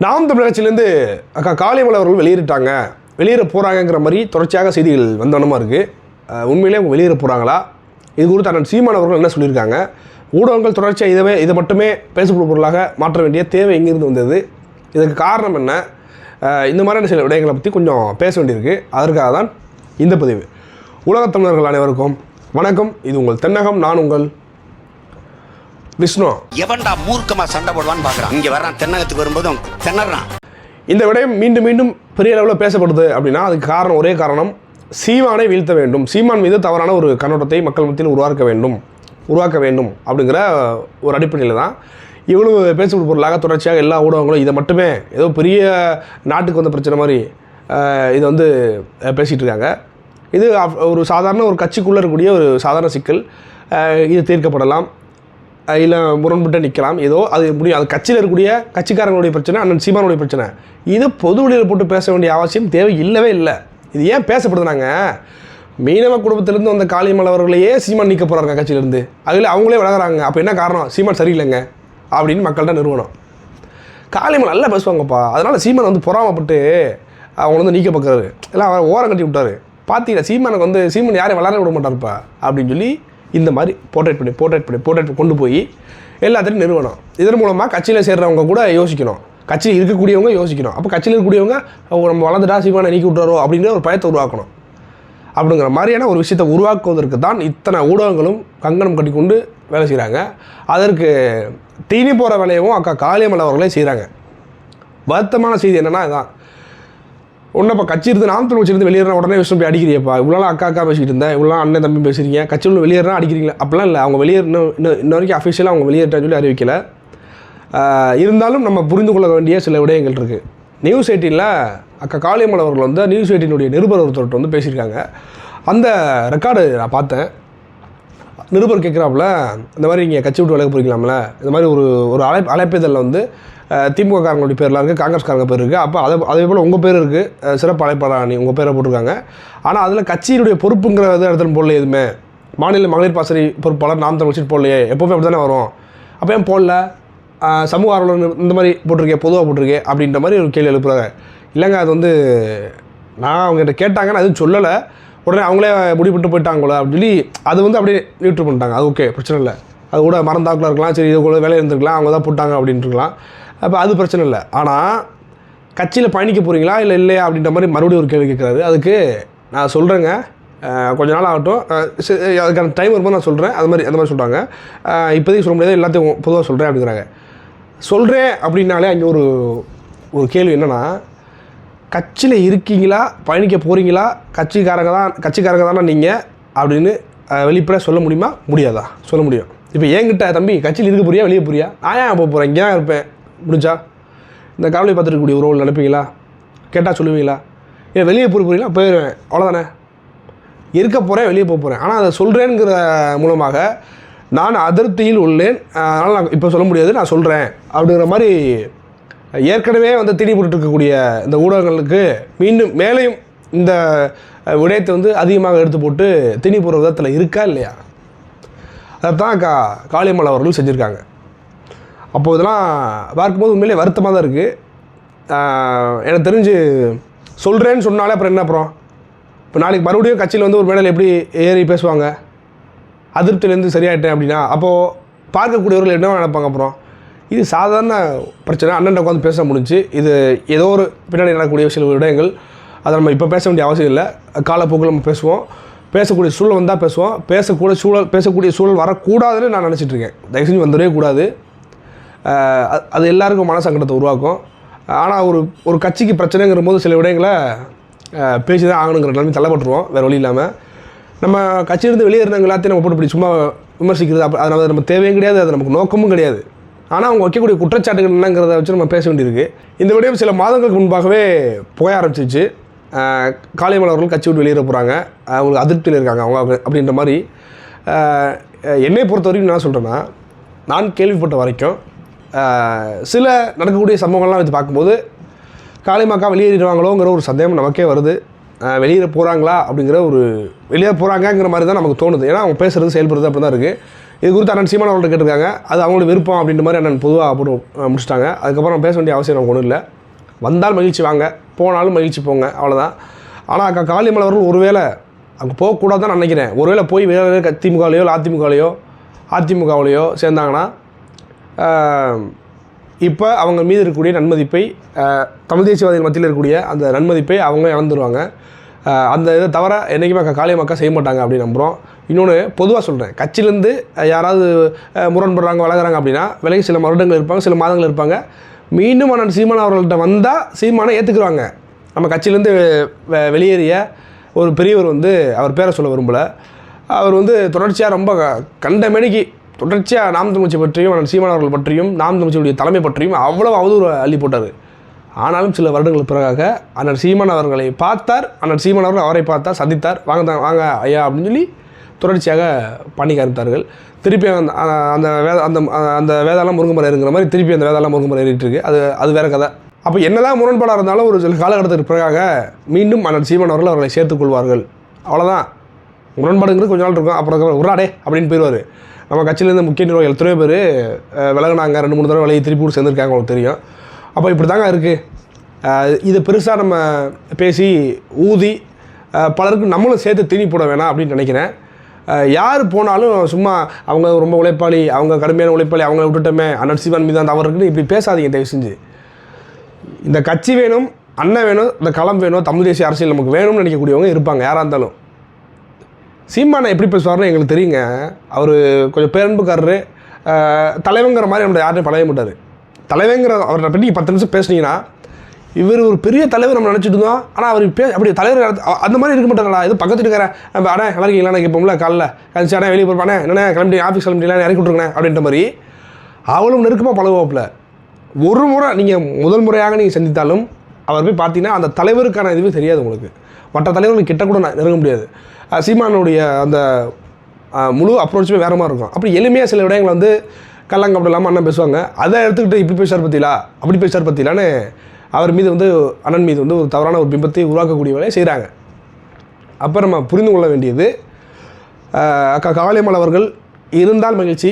நாம் தமிழ் கட்சியிலேருந்து அக்கா காளியமலை அவர்கள் வெளியேறிட்டாங்க. வெளியேற போகிறாங்கங்கிற மாதிரி தொடர்ச்சியாக செய்திகள் வந்தவனமாக இருக்குது உண்மையிலே அவங்க வெளியேற போகிறாங்களா இது குறித்து அண்ணன் சீமான் அவர்கள் என்ன சொல்லியிருக்காங்க? ஊடகங்கள் தொடர்ச்சியாக இதவே இதை மட்டுமே பேசப்படும் பொருளாக மாற்ற வேண்டிய தேவை எங்கேருந்து வந்தது? இதற்கு காரணம் என்ன? இந்த மாதிரியான சில விடயங்களை பற்றி கொஞ்சம் பேச வேண்டியிருக்கு. அதற்காக தான் இந்த பதிவு. உலகத் தமிழர்கள் அனைவருக்கும் வணக்கம். இது உங்கள் தென்னகம் நான் உங்கள் விஷ்ணு. எவன்டா மூர்க்கமா சண்டை போடுவான்னு பாக்குறான். இங்க வர்றான் தென்னகத்துக்கு வரும்போதும் திணறான். இந்த விடயம் மீண்டும் மீண்டும் பெரிய அளவில் பேசப்படுது அப்படின்னா அதுக்கு காரணம் ஒரே காரணம் சீமானை வீழ்த்த வேண்டும். சீமான் மீது தவறான ஒரு கண்ணோட்டத்தை மக்கள் மத்தியில் உருவாக்க வேண்டும். உருவாக்க வேண்டும் அப்படிங்கிற ஒரு அடிப்படையில் தான் இவ்வளவு பேசப்படும் பொருளாக தொடர்ச்சியாக எல்லா ஊடகங்களும் இதை மட்டுமே ஏதோ பெரிய நாட்டுக்கு வந்த பிரச்சனை மாதிரி இதை வந்து பேசிகிட்டு இருக்காங்க. இது ஒரு சாதாரண ஒரு கட்சிக்குள்ளே இருக்கக்கூடிய ஒரு சாதாரண சிக்கல். இது தீர்க்கப்படலாம். இல்லை முரண்பட்டு நிற்கலாம் ஏதோ அது முடியும் அது கட்சியில் இருக்கக்கூடிய கட்சிக்காரங்களுடைய பிரச்சனை அண்ணன் சீமானுடைய பிரச்சனை. இது பொது வெளியில் போட்டு பேச வேண்டிய அவசியம் தேவை இல்லவே இல்லை. இது ஏன் பேசப்படுதுனாங்க? மீனவ குடும்பத்திலேருந்து வந்த காளியம்மல் அவர்களையே சீமான் நீக்க போகிறாங்க கட்சியிலேருந்து. அதில் அவங்களே வளர்கிறாங்க அப்போ என்ன காரணம்? சீமான் சரியில்லைங்க அப்படின்னு மக்கள்கிட்ட நிறுவனம். காளியம்மல் நல்லா பேசுவாங்கப்பா. அதனால் சீமான் வந்து பொறாமப்பட்டு அவங்க வந்து நீக்க பார்க்குறாரு எல்லாம் அவர் ஓரம் கட்டி விட்டாரு. பார்த்தீங்களா சீமானுக்கு வந்து சீமான் யாரையும் வளர விட மாட்டார்ப்பா அப்படின்னு சொல்லி இந்த மாதிரி போர்ட்ரேட் பண்ணி போர்ட்ரேட் பண்ணி போர்ட்ரேட் கொண்டு போய் எல்லாத்தையும் நிறுவனம். இதன் மூலமாக கட்சியில் சேர்கிறவங்க கூட யோசிக்கணும். கட்சியில் இருக்கக்கூடியவங்க யோசிக்கணும். அப்போ கட்சியில் இருக்கக்கூடியவங்க நம்ம வளர்ந்துட்டா சீமான நீக்கி விட்றாரோ அப்படின்ற ஒரு பயத்தை உருவாக்கணும். அப்படிங்கிற மாதிரியான ஒரு விஷயத்தை உருவாக்குவதற்கு தான் இத்தனை ஊடகங்களும் கங்கணம் கட்டிக்கொண்டு வேலை செய்கிறாங்க அதற்கு தீனி போகிற வேலையவும் அக்கா காளியம்மல் அவர்களே செய்கிறாங்க வருத்தமான செய்தி என்னென்னா இதுதான் ஒன்றும் இப்போ கட்சி இருந்து நாம் வச்சிருந்து வெளியேறின உடனே விஷயம் போய் அடிக்கிறியப்பா. இவ்வளோ அக்கா அக்கா பேசிக்கிட்டு இருந்தேன். இவ்வளோ அண்ணன் தம்பி பேசுறீங்க கட்சியில் வெளியேறா அடிக்கிறீங்களா? அப்படிலாம் இல்லை. அவங்க வெளியே இன்னும் இன்ன வரைக்கும் அஃபிஷியலாக அவங்க வெளியேற்றான்னு சொல்லி அறிவிக்கலை. இருந்தாலும் நம்ம புரிந்து கொள்ள வேண்டிய சில விடயங்கள் இருக்குது நியூஸ் எயிட்டீனில் அக்கா காளியம்மல் அவர்கள் வந்து நியூஸ் எயிட்டினுடைய நிருபர் ஒருத்தர்கிட்ட வந்து பேசியிருக்காங்க. அந்த ரெக்கார்டு நான் பார்த்தேன். நிருபர் கேட்குறாப்புல இந்த மாதிரி நீங்கள் கட்சி விட்டு விலக போகிறீங்களாம்ல இந்த மாதிரி ஒரு ஒரு அழை அழைப்பிதழில் வந்து திமுக காரங்களுடைய பேர்லாம் இருக்குது காங்கிரஸ்காரங்க பேர் இருக்குது அப்போ அதை அதே போல் உங்கள் பேர் இருக்குது சிறப்பு அழைப்பாளர் நீ உங்கள் பேரை போட்டிருக்காங்க. ஆனால் அதில் கட்சியினுடைய பொறுப்புங்கிற இது இடத்துல போடல எதுவுமே. மாநில மகளிர் பாசறை பொறுப்பாளர் நாம் தமிழ் சீட் போடலையே. எப்போவுமே அப்படி தானே வரும். அப்போ ஏன் போடல? சமூக ஆர்வலர் இந்த மாதிரி போட்டிருக்கேன் பொதுவாக போட்டிருக்கேன் அப்படின்ற மாதிரி ஒரு கேள்வி எழுப்புறாங்க. இல்லைங்க அது வந்து நான் அவங்ககிட்ட கேட்டாங்கன்னு அதுவும் எதுவும் சொல்லலை. உடனே அவங்களே முடிவுட்டு போயிட்டாங்களோ அப்படின்னு சொல்லி அது வந்து அப்படியே நியூட்ரு பண்ணிட்டாங்க. அது ஓகே பிரச்சனை இல்லை. அது கூட மறந்தாக்குள்ள இருக்கலாம் சரி இது கூட வேலை இருந்திருக்கலாம் அவங்க தான் போட்டாங்க அப்படின்ட்டுருக்கலாம் அப்போ அது பிரச்சனை இல்லை. ஆனால் கட்சியில் பயணிக்க போகிறீங்களா இல்லை இல்லையா அப்படின்ற மாதிரி மறுபடியும் ஒரு கேள்வி கேட்குறாரு அதுக்கு நான் சொல்கிறேங்க கொஞ்ச நாள் ஆகட்டும். சரி, அதுக்கான டைம் வரும்போது நான் சொல்கிறேன் அது மாதிரி அந்த மாதிரி சொல்கிறாங்க இப்போதைக்கு சொல்ல முடியாது. எல்லாத்தையும் பொதுவாக சொல்கிறேன் அப்படிங்கிறாங்க. சொல்கிறேன் அப்படின்னாலே அங்கே ஒரு ஒரு கேள்வி என்னென்னா கட்சியில் இருக்கீங்களா? பயணிக்க போகிறீங்களா கட்சிக்காரங்க தான் கட்சிக்காரங்க தானே நீங்கள் அப்படின்னு வெளிப்படையாக சொல்ல முடியுமா? முடியாதா? சொல்ல முடியும். இப்போ என்கிட்ட தம்பி கட்சியில் இருக்க போறியா? வெளியே போறியா? நான் ஏன் போக போகிறேன் இங்கே தான் இருப்பேன். முடிஞ்சா? இந்த காவலை பார்த்துருக்கக்கூடிய உறவுகள் நினைப்பீங்களா கேட்டால் சொல்லுவீங்களா? ஏன் வெளியே போக போகிறீங்களா போயிடுவேன் அவ்வளோதானே இருக்க போகிறேன் வெளியே போக போகிறேன் ஆனால் அதை சொல்கிறேங்கிற மூலமாக நான் அதிருப்தியில் உள்ளேன். அதனால் நான் இப்போ சொல்ல முடியாது நான் சொல்கிறேன் அப்படிங்கிற மாதிரி ஏற்கனவே வந்து திணி இருக்கக்கூடிய இந்த ஊடகங்களுக்கு மீண்டும் மேலேயும் இந்த விடயத்தை வந்து அதிகமாக எடுத்து போட்டு திணி போடுற விதத்தில் இருக்கா இல்லையா? அதைத்தான் கா காளியம்மாள் அவர்கள் செஞ்சுருக்காங்க. அப்போ இதெல்லாம் பார்க்கும்போது உண்மையிலே வருத்தமாக தான் இருக்குது எனக்கு தெரிஞ்சு சொல்கிறேன்னு சொன்னாலே அப்புறம் என்ன அப்புறம்? இப்போ நாளைக்கு மறுபடியும் கட்சியில் வந்து ஒரு மேடையில் எப்படி ஏறி பேசுவாங்க? அதிருப்தியிலேருந்து சரியாயிட்டேன் அப்படின்னா அப்போது பார்க்கக்கூடியவர்கள் என்ன நினைப்பாங்க அப்புறம்? இது சாதாரண பிரச்சனை. அண்ணன் உட்காந்து பேச முடிஞ்சு இது ஏதோ ஒரு பின்னாடி நடக்கக்கூடிய சில விடயங்கள். அதை நம்ம இப்போ பேச வேண்டிய அவசியம் இல்லை. காலப்போக்கில் நம்ம பேசுவோம். பேசக்கூடிய சூழல் வந்தால் பேசுவோம். பேசக்கூடிய சூழல் பேசக்கூடிய சூழல் வரக்கூடாதுன்னு நான் நினச்சிட்டு இருக்கேன். தயவு செஞ்சு வந்துடவே கூடாது. அது- அது எல்லாருக்கும் மன சங்கடத்தை உருவாக்கும். ஆனால் ஒரு ஒரு கட்சிக்கு பிரச்சனைங்கிற போது சில விடயங்களை பேசி தான் ஆகணுங்கிற நிலைமை தள்ளப்பட்டுருவோம். வேறு வழி இல்லாமல் நம்ம கட்சியிலிருந்து வெளியே இருந்தவங்க எல்லாத்தையும் நம்ம போட்டு இப்படி சும்மா விமர்சிக்கிறது அப்போ அது நம்ம தேவையும் கிடையாது. அது நமக்கு நோக்கமும் கிடையாது. ஆனால் அவங்க வைக்கக்கூடிய குற்றச்சாட்டுகள் என்னங்கிறத வச்சு நம்ம பேச வேண்டியிருக்கு. இந்த விடயம் சில மாதங்களுக்கு முன்பாகவே புகைய ஆரம்பிச்சிச்சு. காளியம்மாள் அவர்கள் கட்சி விட்டு வெளியேற போகிறாங்க அவங்களுக்கு அதிருப்தியில் இருக்காங்க அவங்க அவங்க அப்படின்ற மாதிரி. என்னை பொறுத்த வரைக்கும் நான் சொல்கிறேன்னா நான் கேள்விப்பட்ட வரைக்கும் சில நடக்கக்கூடிய சம்பவங்கள்லாம் வச்சு பார்க்கும்போது காளிமாக்கா வெளியேறிடுவாங்களோங்கிற ஒரு சந்தேகம் நமக்கே வருது. வெளியேற போகிறாங்களா அப்படிங்கிற ஒரு வெளியே போகிறாங்கங்கிற மாதிரி தான் நமக்கு தோணுது. ஏன்னா அவங்க பேசுகிறது செயல்படுறது அப்படி தான் இருக்குது இது குறித்து அண்ணன் சீமான் அவர்கள்ட்ட கேட்டிருக்காங்க. அது அவங்களோட விருப்பம் அப்படின்ற மாதிரி அண்ணன் பொதுவாக போட்டு முடிச்சிட்டாங்க. அதுக்கப்புறம் பேச வேண்டிய அவசியம் நமக்கு ஒன்றும் இல்லை. வந்தால் மகிழ்ச்சி வாங்க போனாலும் மகிழ்ச்சி போங்க அவ்வளோதான் ஆனால் அக்கா காளிமலை அவர்கள் ஒருவேளை அங்கே போகக்கூடாது தான் நினைக்கிறேன். ஒருவேளை போய் வேறு க- திமுகலையோ இல்லை அதிமுகலையோ அதிமுகவிலையோ சேர்ந்தாங்கன்னா இப்போ அவங்க மீது இருக்கக்கூடிய நன்மதிப்பை தமிழ் தேசியவாதிகள் மத்தியில் இருக்கக்கூடிய அந்த நன்மதிப்பை அவங்க இழந்துருவாங்க. அந்த இதை தவிர என்றைக்குமே அக்கா காளியமாக்கா செய்ய மாட்டாங்க அப்படின்னு நம்புகிறோம் இன்னொன்று பொதுவாக சொல்கிறேன் கட்சியிலேருந்து யாராவது முரண்படுறாங்க வளர்கிறாங்க அப்படின்னா விலகி சில வருடங்கள் இருப்பாங்க சில மாதங்கள் இருப்பாங்க. மீண்டும் அண்ணன் சீமான் அவர்கள்ட்ட வந்தால் சீமானை ஏற்றுக்குருவாங்க நம்ம கட்சியிலேருந்து வெ- வெளியேறிய ஒரு பெரியவர் வந்து அவர் பேரை சொல்ல விரும்பலை. அவர் வந்து தொடர்ச்சியாக ரொம்ப க- கண்ட மேனிக்கு தொடர்ச்சியாக நாம் தமிழ்ச்சி பற்றியும் அண்ணன் சீமான் அவர்கள் பற்றியும் நாம் தமிழ்ச்சியுடைய தலைமை பற்றியும் அவ்வளோ அவதூறு அள்ளி போட்டார். ஆனாலும் சில வருடங்கள் பிறகாக அண்ணன் சீமான் அவர்களை பார்த்தார். அண்ணன் சீமான் அவர்கள் அவரை பார்த்தார் சந்தித்தார். வாங்க தான் வாங்க ஐயா அப்படின்னு சொல்லி தொடர்ச்சியாக பண்ணி காமித்தார்கள் திருப்பி அந்த அந்த வேத அந்த அந்த வேதாளம் முருங்கமரம் இருக்கிற மாதிரி திருப்பி அந்த வேதாளம் முருங்கமரம் ஏறிட்டு இருக்கு அது அது வேற கதை. அப்போ என்னதான் முரண்பாடாக இருந்தாலும் ஒரு சில காலகட்டத்திற்கு பிறகாக மீண்டும் அண்ணன் சீமான் அவர்கள் அவர்களை சேர்த்துக் கொள்வார்கள். அவ்வளோதான் முரண்பாடுங்கிறது கொஞ்ச நாள் இருக்கும். அப்புறம் உராடே அப்படின்னு போயிடுவார் நம்ம கட்சியிலேருந்து முக்கிய நிர்வாகிகள் எத்தனையோ பேர் விலகினாங்க. ரெண்டு மூணு தடவை விலகி திருப்பி கூட சேர்ந்துருக்காங்க உங்களுக்கு தெரியும். அப்போ இப்படி தாங்க இருக்குது இது பெருசாக நம்ம பேசி ஊதி பலருக்கு நம்மளும் சேர்த்து தீனி போட வேணாம் அப்படின்னு நினைக்கிறேன். யார் போனாலும் சும்மா அவங்க ரொம்ப உழைப்பாளி அவங்க கடுமையான உழைப்பாளி அவங்கள விட்டுட்டோமே அண்ணன் சிவன் மீது அந்த அவர் இருக்குன்னு இப்படி பேசாதீங்க தயவு செஞ்சு. இந்த கட்சி வேணும் அண்ணன் வேணும் இந்த களம் வேணும் தமிழ் தேசிய அரசியல் நமக்கு வேணும்னு நினைக்கக்கூடியவங்க இருப்பாங்க யாராக இருந்தாலும். சீமானை எப்படி பேசுவார்னு எங்களுக்கு தெரியுங்க. அவர் கொஞ்சம் பேரன்புக்காரரு. தலைவங்கிற மாதிரி நம்மளை யார்ட்டையும் பழக மாட்டார். தலைவங்கிற அவரை பற்றி பத்து நிமிஷம் பேசுனீங்கன்னா இவர் ஒரு பெரிய தலைவர் நம்ம நினச்சிட்டு இருந்தோம். ஆனால் அவர் பே அப்படி தலைவர் அந்த மாதிரி இருக்க மாட்டாங்களா இது பக்கத்து இருக்கிற அண்ணா நல்லா இருக்கீங்களா கேட்போம்ல காலைல. கழிச்சு அண்ணா வெளியே போயிருப்பானே என்னண்ணே கிளம்பி ஆஃபீஸ் கிளம்பிட்டீங்களா இறக்கி விட்ருக்கேன் அப்படின்ற மாதிரி அவளும் நெருக்கமாக பழகுவாப்பில். ஒரு முறை நீங்கள் முதல் முறையாக நீங்கள் சந்தித்தாலும் அவர் போய் பார்த்தீங்கன்னா அந்த தலைவருக்கான இதுவே தெரியாது உங்களுக்கு. மற்ற தலைவர்கள் கிட்ட கூட நான் நெருங்க முடியாது. சீமானுடைய அந்த முழு அப்ரோச்சுமே வேறு மாதிரி இருக்கும். அப்படி எளிமையாக சில விடயங்களை வந்து கள்ளங்கப்படம் இல்லாமல் அண்ணன் பேசுவாங்க. அதை எடுத்துக்கிட்டு இப்படி பேசார் பற்றிலா அப்படி பேசார் பற்றிலான்னு அவர் மீது வந்து அண்ணன் மீது வந்து ஒரு தவறான ஒரு பிம்பத்தை உருவாக்கக்கூடிய வேலையை செய்கிறாங்க அப்புறம் நம்ம புரிந்து கொள்ள வேண்டியது அக்கா காளியம்மாள் அவர்கள் இருந்தால் மகிழ்ச்சி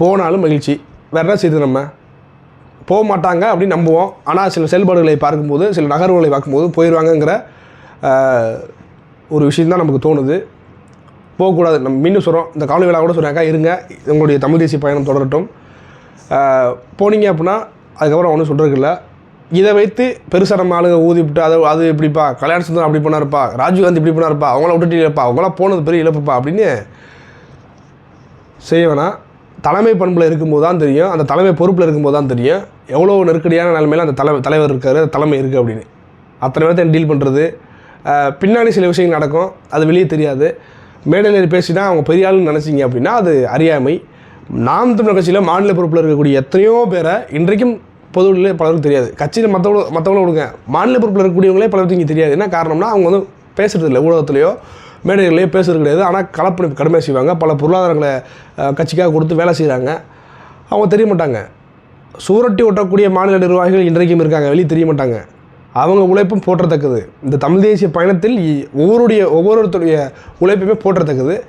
போனாலும் மகிழ்ச்சி. வேறு என்ன செய்யுது நம்ம? போக மாட்டாங்க அப்படின்னு நம்புவோம். ஆனால் சில செயல்பாடுகளை பார்க்கும்போது சில நகர்வுகளை பார்க்கும்போது போயிடுவாங்கங்கிற ஒரு விஷயந்தான் நமக்கு தோணுது. போகக்கூடாது நம்ம மீண்டும் சொல்கிறோம் இந்த கால விழா கூட சொல்கிறாங்க இருங்க. உங்களுடைய தமிழ் தேசிய பயணம் தொடரட்டும். போனீங்க அப்படின்னா அதுக்கப்புறம் ஒன்றும் சொல்கிறதுக்கு இல்லை. இதை வைத்து பெருசாக நம்ம ஆளுங்க ஊதி விட்டு அதை அது இப்படிப்பா கல்யாண சுந்தரம் அப்படி பண்ணாருப்பா ராஜீவ்காந்தி இப்படி பண்ணாருப்பா அவங்கள விட்டுட்டீங்கப்பா அவங்களாம் போனது பெரிய இழப்புப்பா அப்படின்னு செய்வேனா தலைமை பண்பில் இருக்கும்போது தான் தெரியும். அந்த தலைமை பொறுப்பில் இருக்கும்போது தான் தெரியும். எவ்வளோ நெருக்கடியான நிலைமையில் அந்த தலை தலைவர் இருக்கார். தலைமை இருக்குது அப்படின்னு. அத்தனை பேர்த்த டீல் பண்ணுறது பின்னாடி சில விஷயங்கள் நடக்கும். அது வெளியே தெரியாது. மேடையில் பேசினா அவங்க பெரிய ஆளுன்னு நினச்சிங்க அப்படின்னா அது அறியாமை. நாம் தமிழர் கட்சியில் மாநில பொறுப்பில் இருக்கக்கூடிய எத்தனையோ பேரை இன்றைக்கும் பொதுவெளியில் பலருக்கு தெரியாது. கட்சியில் மற்றவங்க மற்றவங்களும் கொடுங்க மாநில பொறுப்பில் இருக்கக்கூடியவங்களே பலருக்கு இங்கே தெரியாது. என்ன காரணம்னா அவங்க வந்து பேசுகிறது இல்லை. ஊடகத்துலேயோ மேடைகள்லையோ பேசுறது கிடையாது. ஆனால் கலப்பணிப்பு கடுமையாக செய்வாங்க. பல பொருளாதாரங்களை கட்சிக்காக கொடுத்து வேலை செய்கிறாங்க அவங்க தெரிய மாட்டாங்க. சூரட்டி ஒட்டக்கூடிய மாநில நிர்வாகிகள் இன்றைக்கும் இருக்காங்க. வெளியே தெரிய மாட்டாங்க. அவங்க உழைப்பும் போற்றத்தக்கது. இந்த தமிழ் தேசிய பயணத்தில் இ- ஒவ்வொருடைய ஒவ்வொருத்தருடைய உழைப்புமே போற்றத்தக்கது.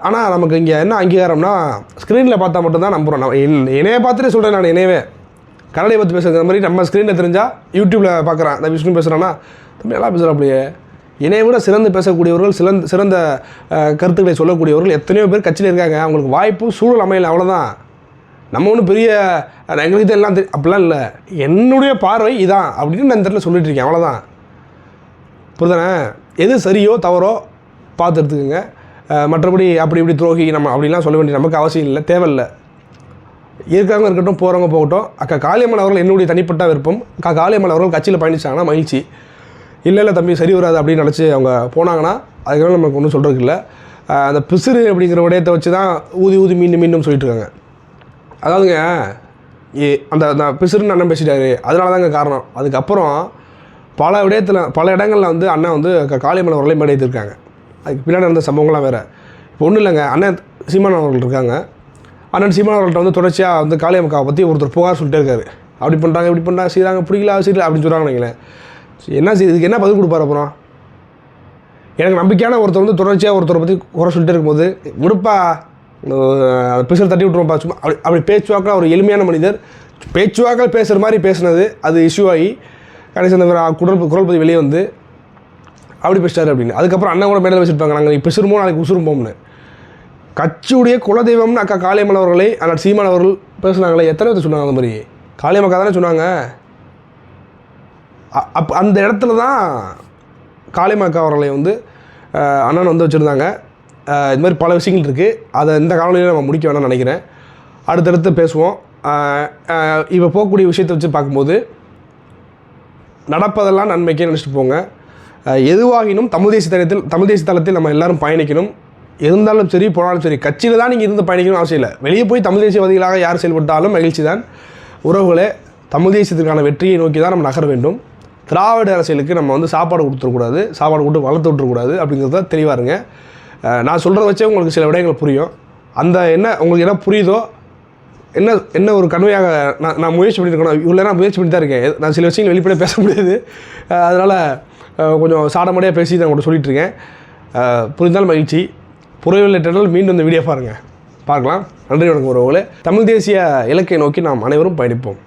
ஆனால் நமக்கு இங்கே என்ன அங்கீகாரம்னா ஸ்க்ரீனில் பார்த்தா மட்டும்தான் நம்புகிறோம் நான் என்- பார்த்துட்டு சொல்கிறேன் நான். இணையவே கடலை பற்றி பேசுகிற மாதிரி நம்ம ஸ்க்ரீனில் தெரிஞ்சால் யூடியூப்பில் பார்க்குறான். இந்த விஷ்ணு பேசுகிறான்னா தம்பி நல்லா பேசுகிறாப்லையே என்னை விட சிறந்து பேசக்கூடியவர்கள் சிறந்த சிறந்த கருத்துக்களை சொல்லக்கூடியவர்கள் எத்தனையோ பேர் கட்சியில் இருக்காங்க. அவங்களுக்கு வாய்ப்பு சூழல் அமையல அவ்வளோதான் நம்ம ஒன்றும் பெரிய எங்களுக்கு தான் எல்லாம் தெரியும் அப்படிலாம் இல்லை. என்னுடைய பார்வை இதான் அப்படின்னு நான் இந்த இடத்துல சொல்லிட்டு இருக்கேன். அவ்வளோதான் புரிதானே எது சரியோ தவறோ பார்த்து எடுத்துக்கோங்க. மற்றபடி அப்படி இப்படி துரோகி நம்ம அப்படிலாம் சொல்ல வேண்டிய நமக்கு அவசியம் இல்லை தேவையில்லை. இருக்கிறவங்க இருக்கட்டும் போகிறவங்க போகட்டும். அக்கா காளியம்மன் அவர்கள் என்னுடைய தனிப்பட்ட விருப்பம். அக்கா காளியம்மன் அவர்கள் கட்சியில் பயணிச்சாங்கன்னா மகிழ்ச்சி. இல்லை இல்லை தம்பி சரி வராது அப்படின்னு நினச்சி அவங்க போனாங்கன்னா அதுக்கெல்லாம் நமக்கு ஒன்றும் சொல்கிறதுக்கு இல்லை. அந்த பிசிறு அப்படிங்கிற விடயத்தை வச்சு தான் ஊதி ஊதி மீண்டும் மீண்டும் சொல்லிட்டு இருக்காங்க அதாவதுங்க ஏ- அந்த அந்த பிசுறுன்னு அண்ணன் பேசிட்டாரு. அதனால தாங்க காரணம். அதுக்கப்புறம் பல விடயத்தில் பல இடங்களில் வந்து அண்ணன் வந்து க- காளியம்மன் அவர்களை மேடைத்திருக்காங்க அதுக்கு பின்னாடி நடந்த சம்பவங்கள்லாம் வேறு. இப்போ ஒன்றும் இல்லைங்க அண்ணன் சீமான் அவர்கள் இருக்காங்க. அண்ணன் சீமான் அவர்கள்ட்ட வந்து தொடர்ச்சியாக வந்து காளியம்மக்காவை பற்றி ஒருத்தர் புகார் சொல்லிட்டே இருக்காரு. அப்படி பண்ணுறாங்க இப்படி பண்ணுறாங்க செய்கிறாங்க பிடிக்கல செய்யல அப்படின்னு சொல்கிறாங்க வைங்களேன். என்ன செய்ய இதுக்கு என்ன பதில் கொடுப்பாரு அப்புறம்? எனக்கு நம்பிக்கையான ஒருத்தர் வந்து தொடர்ச்சியாக ஒருத்தரை பற்றி குறை சொல்லிட்டே இருக்கும்போது விடுப்பா பிசல் தட்டி விட்டுருவோம் சும்மா அப்படி அப்படி பேச்சுவாக்கில் ஒரு எளிமையான மனிதர். பேச்சுவாக்கில் பேசுகிற மாதிரி பேசுனது அது இஷ்யூ ஆகி கடைசி அந்த குரல் குரல் பற்றி வெளியே வந்து அப்படி பேசிட்டாரு அப்படின்னு. அதுக்கப்புறம் அண்ணன் கூட மேடையில் வச்சுருப்பாங்க நாங்கள் இப்போ நாளைக்கு உசுரும்போம்னு கட்சியுடைய குலதெய்வம்னு அக்கா காளியம்மன் அவர்களை அண்ணன் சீமான் அவர்கள் பேசுனாங்களே எத்தனை பேர் சொன்னாங்க அந்த மாதிரி? காளியம்மக்கா தானே சொன்னாங்க? அப் அந்த இடத்துல தான் காளியம்மக்கா அவர்களை வந்து அண்ணன் வந்து வச்சுருந்தாங்க. இது மாதிரி பல விஷயங்கள் இருக்குது அதை இந்த காலநிலையில் நம்ம முடிக்க வேணாம்னு நினைக்கிறேன். அடுத்தடுத்து பேசுவோம். இப்போ போகக்கூடிய விஷயத்தை வச்சு பார்க்கும்போது நடப்பதெல்லாம் நன்மைக்கே நினச்சிட்டு போங்க. எதுவாகினும் தமிழ் தேசிய தளத்தில் தமிழ் தேசிய தளத்தில் நம்ம எல்லோரும் பயணிக்கணும். இருந்தாலும் சரி போனாலும் சரி கட்சியில் தான் நீங்கள் இருந்து பயணிக்கணும் அவசியம் இல்லை. வெளியே போய் தமிழ் தேசியவாதிகளாக யார் செயல்பட்டாலும் மகிழ்ச்சி தான். உறவுகளே தமிழ் தேசியத்திற்கான வெற்றியை நோக்கி தான் நம்ம நகர வேண்டும். திராவிட அரசியலுக்கு நம்ம வந்து சாப்பாடு கொடுத்துடக்கூடாது சாப்பாடு கொடுத்து வளர்த்து விட்டுறக்கூடாது அப்படிங்கிறத தெளிவாக இருங்க. நான் சொல்கிறத வச்சே உங்களுக்கு சில விடயங்கள் புரியும். அந்த என்ன உங்களுக்கு என்ன புரியுதோ என்ன என்ன ஒரு கன்வையாக நான் நான் முயற்சி பண்ணியிருக்கணும் இவ்வளோ நான் முயற்சி பண்ணி தான் இருக்கேன். நான் சில விஷயங்கள் வெளிப்படையாக பேச முடியாது. அதனால் கொஞ்சம் சாடமடியாக பேசி நான் உங்கள்கிட்ட சொல்லிட்டு இருக்கேன். புரிந்தால் மகிழ்ச்சி. புறவில்லை மீண்டும் இந்த வீடியோ பாருங்கள் பார்க்கலாம். நன்றி வணக்கம் உறவுகளே. தமிழ் தேசிய இலக்கை நோக்கி நாம் அனைவரும் பயணிப்போம்.